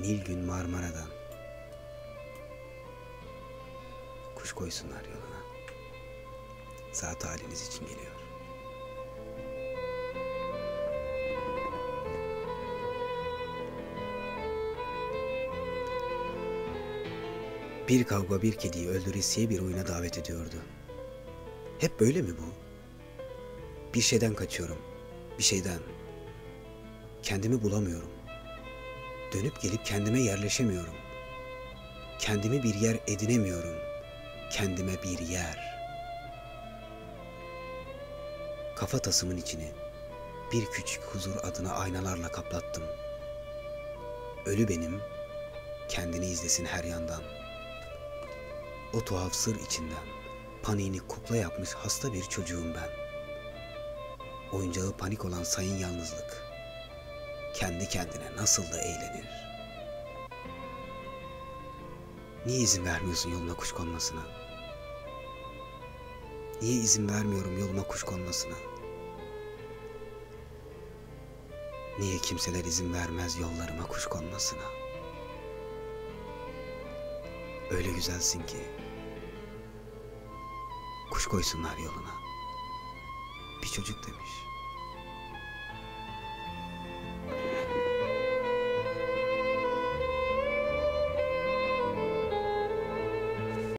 Nilgün Marmara'dan. Kuş koysunlar yoluna. Saat haliniz için geliyor. Bir kavga bir kediyi öldüresiye bir oyuna davet ediyordu. Hep böyle mi bu? Bir şeyden kaçıyorum. Bir şeyden. Kendimi bulamıyorum. Dönüp gelip kendime yerleşemiyorum. Kendimi bir yer edinemiyorum. Kendime bir yer. Kafa tasımın içini bir küçük huzur adına aynalarla kaplattım. Ölü benim, kendini izlesin her yandan. O tuhaf sır içinden paniğini kukla yapmış hasta bir çocuğum ben. Oyuncağı panik olan sayın yalnızlık. Kendi kendine nasıl da eğlenir. Niye izin vermiyorsun yoluna kuş konmasına? Niye izin vermiyorum yoluma kuş konmasına? Niye kimseler izin vermez yollarıma kuş konmasına? Öyle güzelsin ki kuş koysunlar yoluna. Bir çocuk demiş.